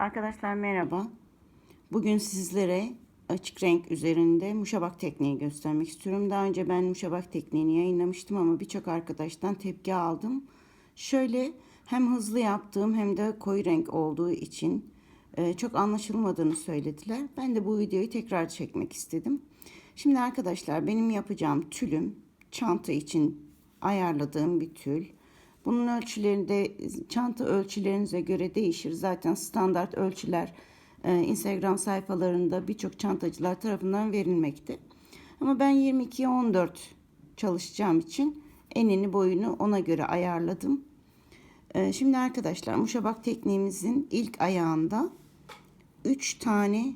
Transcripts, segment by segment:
Arkadaşlar merhaba. Bugün sizlere açık renk üzerinde muşabak tekniği göstermek istiyorum. Daha önce ben muşabak tekniğini yayınlamıştım ama birçok arkadaştan tepki aldım. Şöyle hem hızlı yaptığım hem de koyu renk olduğu için e, çok anlaşılmadığını söylediler. Ben de bu videoyu tekrar çekmek istedim. Şimdi arkadaşlar benim yapacağım tülüm çanta için ayarladığım bir tül. Bunun ölçüleri de çanta ölçülerinize göre değişir. Zaten standart ölçüler e, Instagram sayfalarında birçok çantacılar tarafından verilmekte. Ama ben 22'ye 14 çalışacağım için enini boyunu ona göre ayarladım. E, şimdi arkadaşlar muşabak tekniğimizin ilk ayağında 3 tane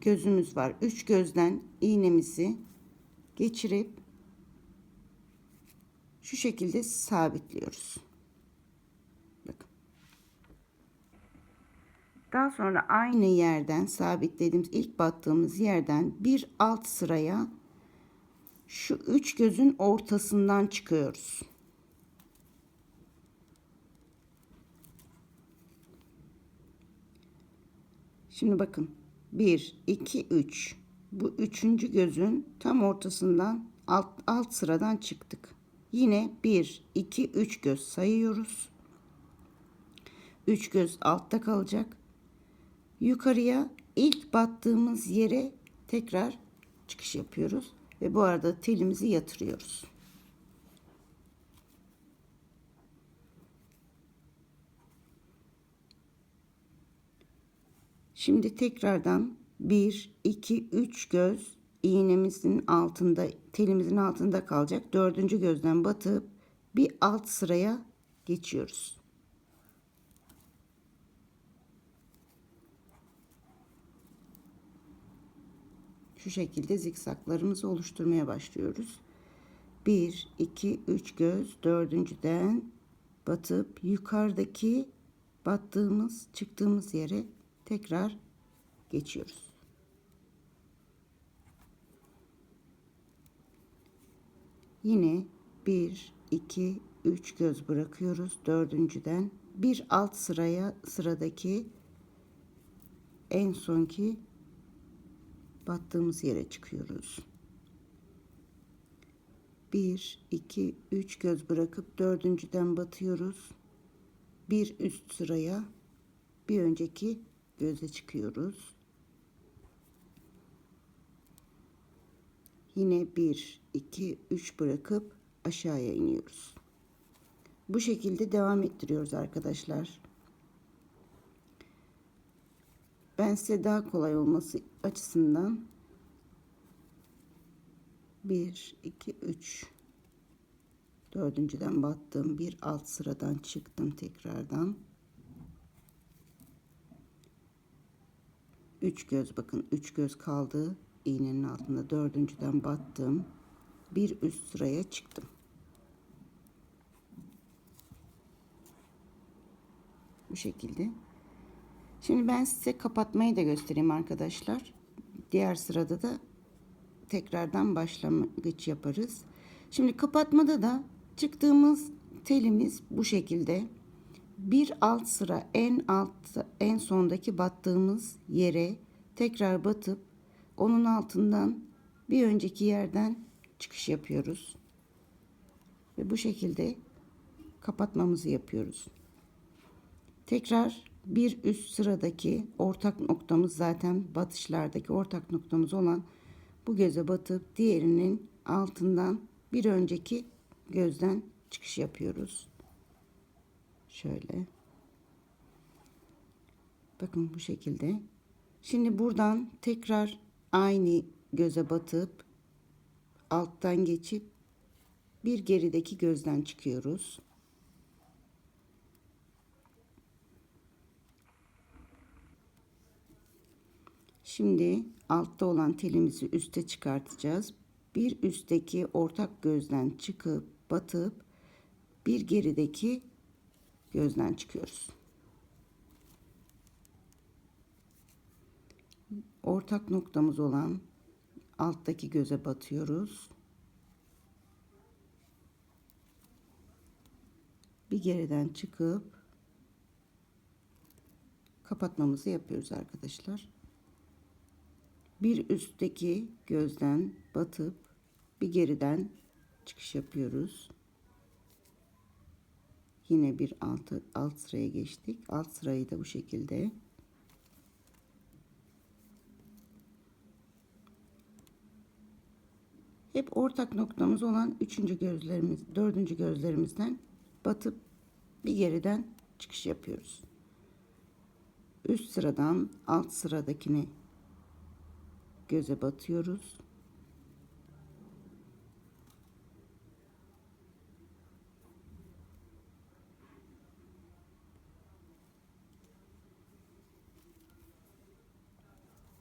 gözümüz var. 3 gözden iğnemizi geçirip şu şekilde sabitliyoruz. Bakın. Daha sonra aynı yerden sabitlediğimiz ilk battığımız yerden bir alt sıraya şu üç gözün ortasından çıkıyoruz. Şimdi bakın 1 2 3 bu üçüncü gözün tam ortasından alt, alt sıradan çıktık. Yine 1, 2, 3 göz sayıyoruz. 3 göz altta kalacak. Yukarıya ilk battığımız yere tekrar çıkış yapıyoruz. Ve bu arada telimizi yatırıyoruz. Şimdi tekrardan 1, 2, 3 göz iğnemizin altında telimizin altında kalacak dördüncü gözden batıp bir alt sıraya geçiyoruz. Şu şekilde zikzaklarımızı oluşturmaya başlıyoruz. 1, 2, 3 göz dördüncüden batıp yukarıdaki battığımız çıktığımız yere tekrar geçiyoruz. Yine 1, 2, 3 göz bırakıyoruz. Dördüncüden bir alt sıraya sıradaki en sonki battığımız yere çıkıyoruz. 1, 2, 3 göz bırakıp dördüncüden batıyoruz. Bir üst sıraya bir önceki göze çıkıyoruz. Yine 1, 2, 3 bırakıp aşağıya iniyoruz. Bu şekilde devam ettiriyoruz arkadaşlar. Ben size daha kolay olması açısından 1, 2, 3 dördüncüden battım. Bir alt sıradan çıktım tekrardan. 3 göz bakın 3 göz kaldı iğnenin altında dördüncüden battım. Bir üst sıraya çıktım. Bu şekilde. Şimdi ben size kapatmayı da göstereyim arkadaşlar. Diğer sırada da tekrardan başlangıç yaparız. Şimdi kapatmada da çıktığımız telimiz bu şekilde. Bir alt sıra en alt en sondaki battığımız yere tekrar batıp onun altından bir önceki yerden çıkış yapıyoruz. Ve bu şekilde kapatmamızı yapıyoruz. Tekrar bir üst sıradaki ortak noktamız zaten batışlardaki ortak noktamız olan bu göze batıp diğerinin altından bir önceki gözden çıkış yapıyoruz. Şöyle. Bakın bu şekilde. Şimdi buradan tekrar aynı göze batıp alttan geçip bir gerideki gözden çıkıyoruz. Şimdi altta olan telimizi üste çıkartacağız. Bir üstteki ortak gözden çıkıp batıp bir gerideki gözden çıkıyoruz. Ortak noktamız olan alttaki göze batıyoruz. Bir geriden çıkıp kapatmamızı yapıyoruz arkadaşlar. Bir üstteki gözden batıp bir geriden çıkış yapıyoruz. Yine bir alt, alt sıraya geçtik. Alt sırayı da bu şekilde hep ortak noktamız olan üçüncü gözlerimiz, dördüncü gözlerimizden batıp bir geriden çıkış yapıyoruz. Üst sıradan alt sıradakini göze batıyoruz.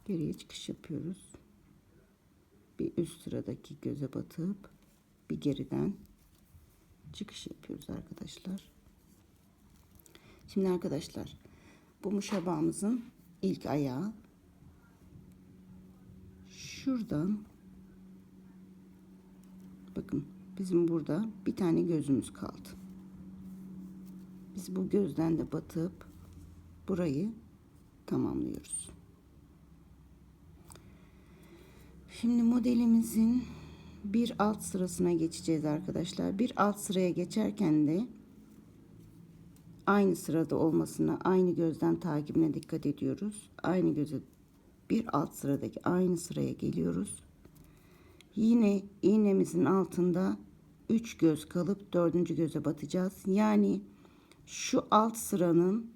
Geriye çıkış yapıyoruz. Bir üst sıradaki göze batıp bir geriden çıkış yapıyoruz arkadaşlar. Şimdi arkadaşlar bu muşabağımızın ilk ayağı şuradan bakın bizim burada bir tane gözümüz kaldı. Biz bu gözden de batıp burayı tamamlıyoruz. Şimdi modelimizin bir alt sırasına geçeceğiz arkadaşlar. Bir alt sıraya geçerken de aynı sırada olmasına, aynı gözden takibine dikkat ediyoruz. Aynı göze bir alt sıradaki aynı sıraya geliyoruz. Yine iğnemizin altında 3 göz kalıp dördüncü göze batacağız. Yani şu alt sıranın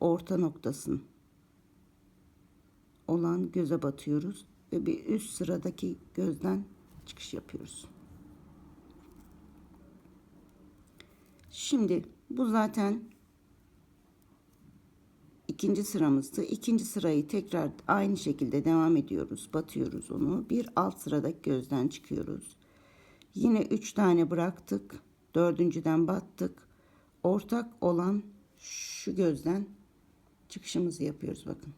orta noktasın olan göze batıyoruz ve bir üst sıradaki gözden çıkış yapıyoruz. Şimdi bu zaten ikinci sıramızdı. İkinci sırayı tekrar aynı şekilde devam ediyoruz. Batıyoruz onu. Bir alt sıradaki gözden çıkıyoruz. Yine üç tane bıraktık. Dördüncüden battık. Ortak olan şu gözden çıkışımızı yapıyoruz bakın.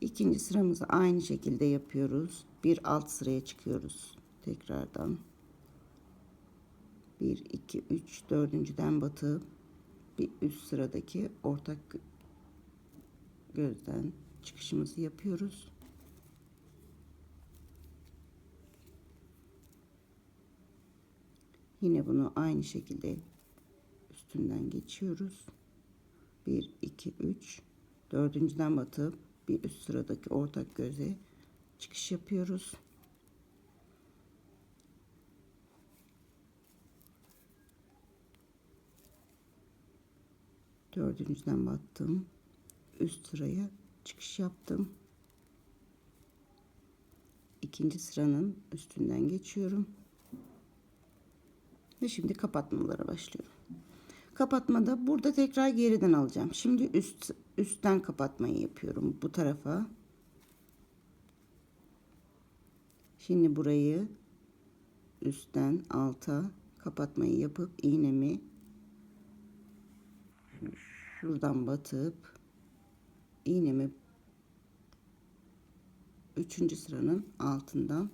İkinci sıramızı aynı şekilde yapıyoruz. Bir alt sıraya çıkıyoruz. Tekrardan. 1, 2, 3, dördüncüden batıp bir üst sıradaki ortak gözden çıkışımızı yapıyoruz. Yine bunu aynı şekilde üstünden geçiyoruz. 1, 2, 3, dördüncüden batıp bir üst sıradaki ortak göze çıkış yapıyoruz. Dördüncüden battım. Üst sıraya çıkış yaptım. İkinci sıranın üstünden geçiyorum. Ve şimdi kapatmalara başlıyorum. Kapatmada burada tekrar geriden alacağım. Şimdi üst üstten kapatmayı yapıyorum bu tarafa. Şimdi burayı üstten alta kapatmayı yapıp iğnemi şuradan batıp iğnemi üçüncü sıranın altından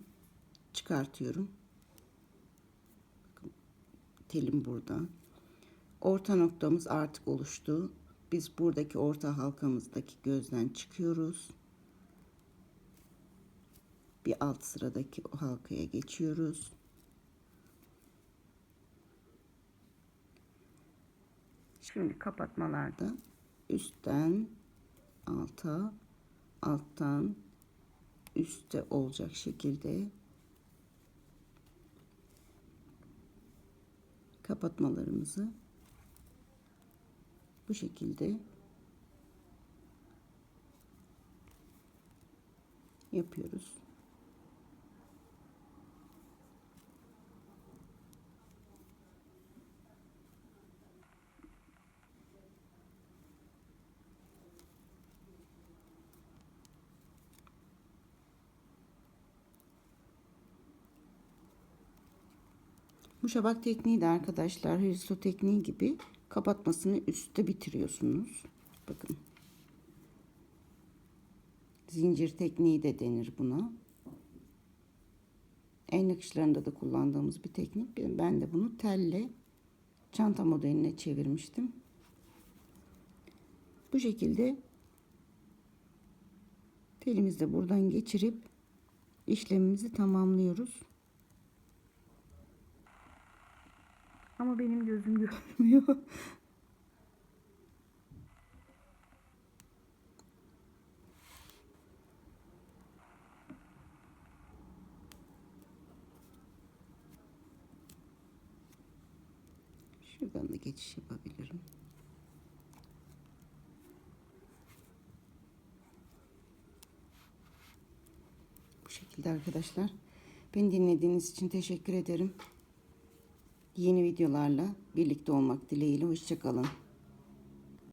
çıkartıyorum. Bakın, telim burada. Orta noktamız artık oluştu. Biz buradaki orta halkamızdaki gözden çıkıyoruz. Bir alt sıradaki halkaya geçiyoruz. Şimdi kapatmalarda üstten alta, alttan üste olacak şekilde kapatmalarımızı bu şekilde yapıyoruz. Bu şabak tekniği de arkadaşlar Hristo tekniği gibi kapatmasını üstte bitiriyorsunuz. Bakın. Zincir tekniği de denir buna. El nakışlarında da kullandığımız bir teknik. Ben de bunu telle çanta modeline çevirmiştim. Bu şekilde telimizi de buradan geçirip işlemimizi tamamlıyoruz. Ama benim gözüm görmüyor. Şuradan da geçiş yapabilirim. Bu şekilde arkadaşlar. Beni dinlediğiniz için teşekkür ederim. Yeni videolarla birlikte olmak dileğiyle. Hoşçakalın.